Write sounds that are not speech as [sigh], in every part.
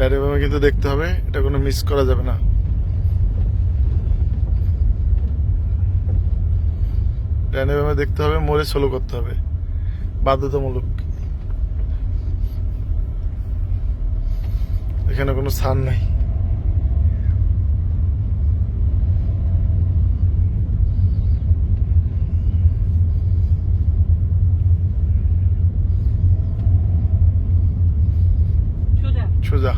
ডাইরে কিন্তু দেখতে হবে, এটা কোনো মিস করা যাবে না। ডাইনে দেখতে হবে মোড়ে সোলো করতে হবে, বাধ্যতামূলক। এখানে কোনো স্থান নাই সোজা সোজা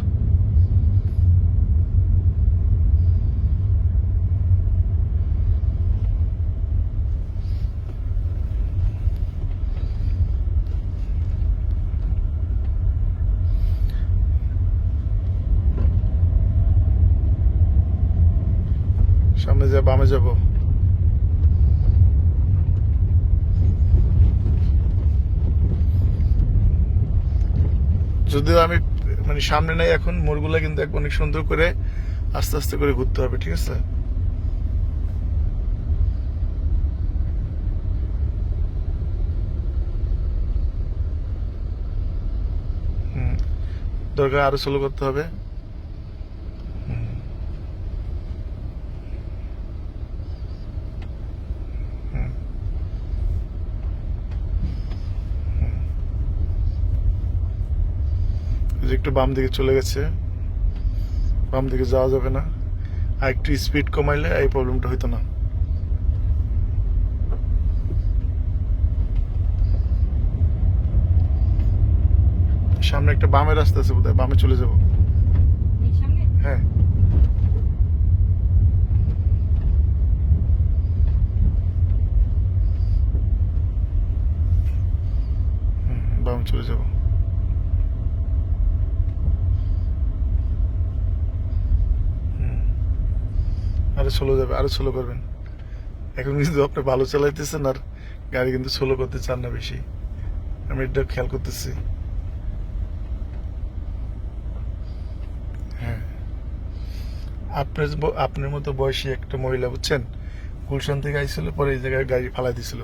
সামনে যা বামে যাব যদিও আমি মানে সামনে নাই এখন মোড়গুলা কিন্তু অনেক সুন্দর করে আস্তে আস্তে করে ঘুরতে হবে, ঠিক আছে। দরকার আরও স্লো করতে হবে হুম। হুম। হুম। এই যে একটু বাম দিকে চলে গেছে। বাম দিকে যাওয়া যাবে না। আর একটু স্পিড কমাইলে এই প্রবলেমটা হইতো না। সামনে একটা বামের রাস্তা আছে বোধহয় বামে চলে যাব। হ্যাঁ। বামে চলে যাব হুম। আরও স্লো যাবে আরও স্লো করবেন। এখন কিন্তু আপনি ভালো চালাইতেছেন আর গাড়ি কিন্তু স্লো করতে চান না বেশি। আমি এটা খেয়াল করতেছি। হ্যাঁ। আপনার আপনার মতো বয়সী একটা মহিলা বুঝছেন? গুলশান থেকে আইছিল পরে এই জায়গায় গাড়ি ফালাই দিছিল।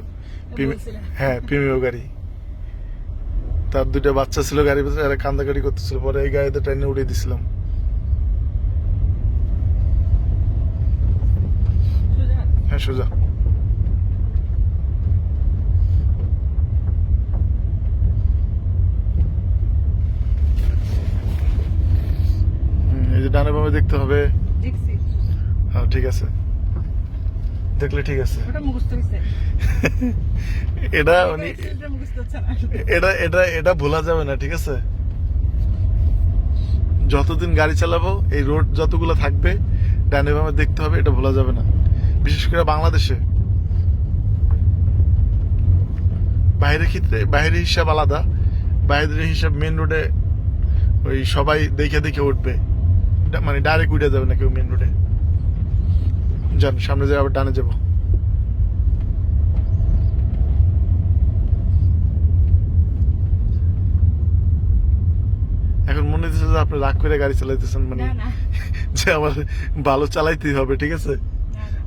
হ্যাঁ প্রিমিয় গাড়ি। তার দুটো বাচ্চা ছিল গাড়ি ভিতরে কান্দাকাটি করতেছিল। পরে এই গাড়িতে ট্রেনে উড়িয়ে দিছিলাম সোজা হ্যাঁ সোজা। এই যে ডানে বামে দেখতে হবে। হ্যাঁ ঠিক আছে। দেখলে ঠিক আছে। [laughs] এটা মানে এটা মুখস্থ হচ্ছে না। এটা এটা এটা ভোলা যাবে না ঠিক আছে? যতদিন গাড়ি চালাবো এই রোড যতগুলো থাকবে ডানে বামে দেখতে হবে এটা ভোলা যাবে না। বিশেষ করে বাংলাদেশে। বাইরের ক্ষেত্রে বাইরের হিসাব আলাদা। বাইরের হিসাব মেন রোডে ওই সবাই দেখে দেখে উঠবে। মানে ডাইরেক্ট উঠে যাবে না কেউ মেন রোডে যান সামনে যাই আবার ডানে যাব। এখন মনে হচ্ছে যে আপনি রাগ করে গাড়ি চালাইতেছেন মানে যে আমার ভালো চালাইতেই হবে ঠিক আছে।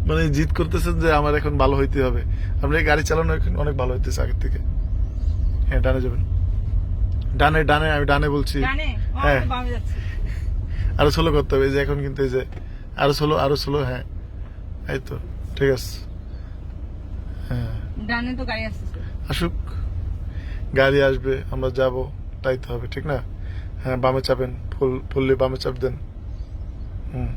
মানে জিদ করতেছেন যে আমার এখন ভালো হইতে হবে। আপনার এই গাড়ি চালানো এখন অনেক ভালো হইতেছে আগের থেকে। হ্যাঁ ডানে যাবেন। ডানে ডানে আমি ডানে বলছি। হ্যাঁ। আরও স্লো করতে হবে। এই যে এখন কিন্তু এই যে আরও স্লো আরও স্লো হ্যাঁ। এই তো ঠিক আছে। হ্যাঁ। ডানে তো গাড়ি আসছে আসুক। গাড়ি আসবে আমরা যাব তাই তো হবে ঠিক না? হ্যাঁ বামে চাপেন ফুল ফুললে বামে চাপ দেন। হুম।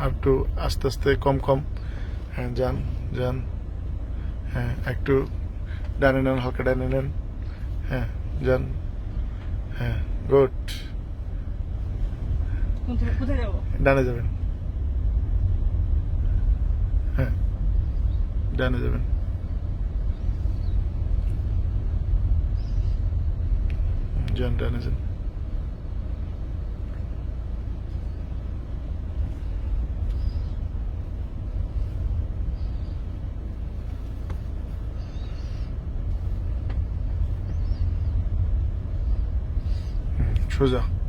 আর একটু আস্তে আস্তে কম কম হ্যাঁ যান যান হ্যাঁ একটু ডানে নেন হালকা ডানে নেন হ্যাঁ যান হ্যাঁ গুড। ডানে যাবেন। হ্যাঁ ডানে যাবেন। যান ডানে যান। হুম,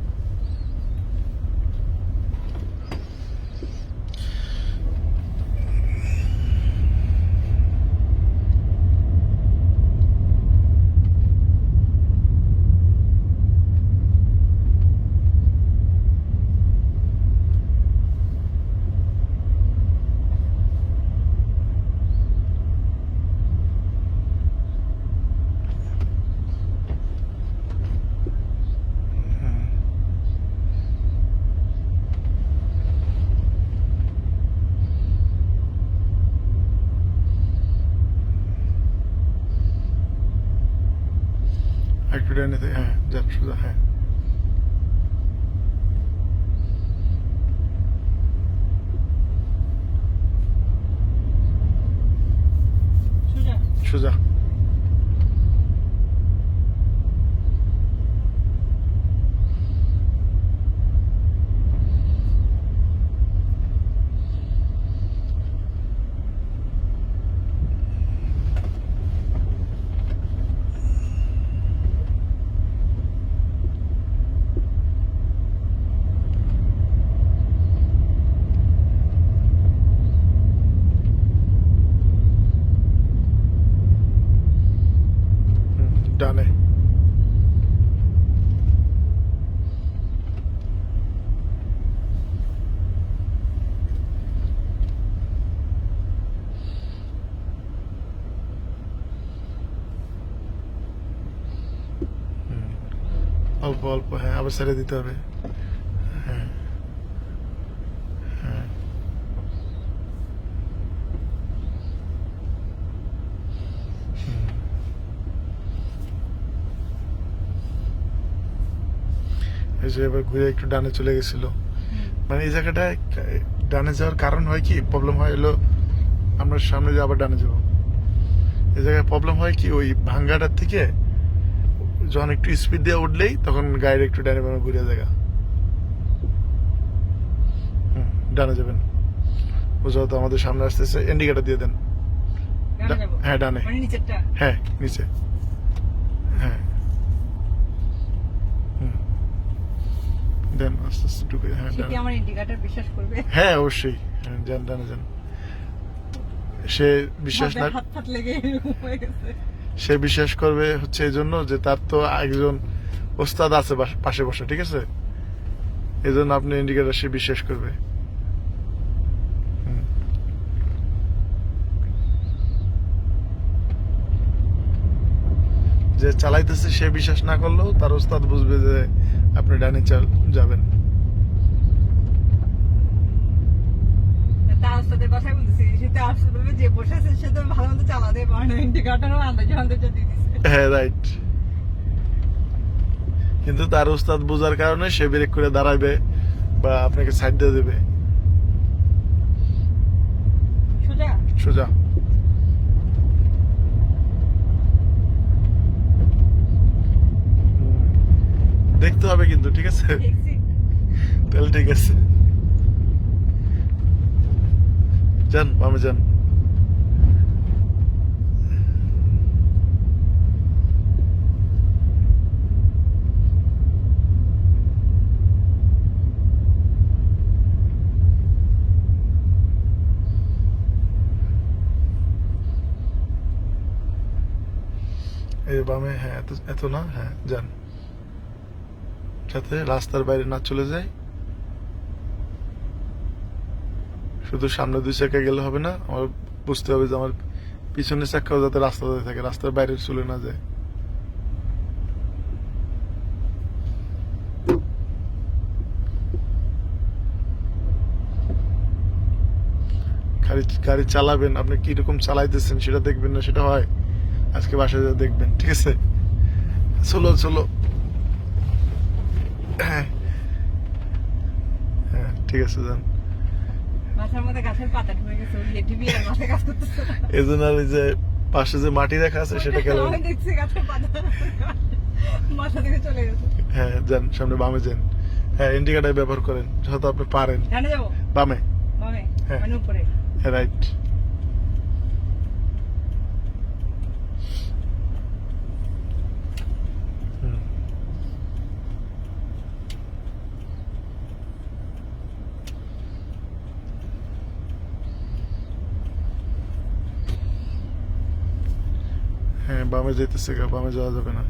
সোজা একটু ডাইনে থেকে হ্যাঁ যান সোজা হ্যাঁ সোজা সোজা হুম, ডানে হুম, অল্প অল্প হ্যাঁ আবার ছেড়ে দিতে হবে। হ্যাঁ। হ্যাঁ। এই যে এবার ঘুরে একটু ডানে চলে গেছিল। মানে এই জায়গাটায় ডানে যাওয়ার কারণ হয় কি? প্রবলেম হয় এলো আমরা সামনে যে আবার ডানে যাব। এই জায়গায় প্রবলেম হয় কি? ওই ভাঙ্গাটার থেকে যখন একটু স্পিড দিয়ে উঠলেই তখন গাড়ি একটু ডানে বামে ঘুরে জায়গা হুম, ডানে যাবেন। বুঝাও তো আমাদের সামনে আসতেছে ইন্ডিকেটার দিয়ে দেন। ডানে হ্যাঁ ডানে। মানে হ্যাঁ নিচে। হ্যাঁ। দেন আস্তে আস্তে ঢুকে হ্যাঁ হ্যাঁ অবশ্যই। হ্যাঁ, যান ডানে যান। সে বিশ্বাস না হাত লেগে হয়ে গেছে। সে বিশ্বাস করবে হচ্ছে এই জন্য যে তার তো একজন ওস্তাদ আছে পাশে বসে, ঠিক আছে? এই জন্য আপনি ইন্ডিকেটার সে বিশ্বাস করবে। যে চালাইতেছে সে বিশ্বাস না করলেও তার ওস্তাদ বুঝবে যে আপনি ডানে চাল- যাবেন তার সাথে কথাই বলতেছি সে তো আসলে যে বসে আছে সে তো ভালো মতো চালাতে পারে না। ইন্ডিকেটরও আন্দাজে আন্দাজে দিয়ে দিছে। হ্যাঁ রাইট কিন্তু তার উস্তাদ বোঝার কারণে সে ব্রেক করে দাঁড়াবে বা আপনাকে সাইড দিয়ে দেবে। সোজা? সোজা। দেখতে হবে কিন্তু ঠিক আছে? তাহলে ঠিক আছে। যান বামে যান এই বামে হ্যাঁ এত এত না হ্যাঁ যান। যাতে রাস্তার বাইরে না চলে যায় শুধু সামনে দুই চাকা গেলে হবে না, আমার বুঝতে হবে যে আমার পিছনের চাকাও যাতে রাস্তাতে থাকে, রাস্তার বাইরে চলে না যায়। গাড়ি গাড়ি চালাবেন, আপনি কীরকম চালাইতেছেন সেটা দেখবেন না, সেটা হয়। আজকে বাসায় দেখবেন ঠিক আছে? চলো চলো। হ্যাঁ। হ্যাঁ ঠিক আছে যান। টিভি আর যে পাশে যে মাটি রাখা আছে সেটা গেল হ্যাঁ যান সামনে বামে যান। হ্যাঁ ইন্ডিকেটার ব্যবহার করেন যত আপনি পারেন। বামে। হ্যাঁ। মানে হ্যাঁ রাইট হ্যাঁ বামে যেতেছে গা, বামে যাওয়া যাবে না।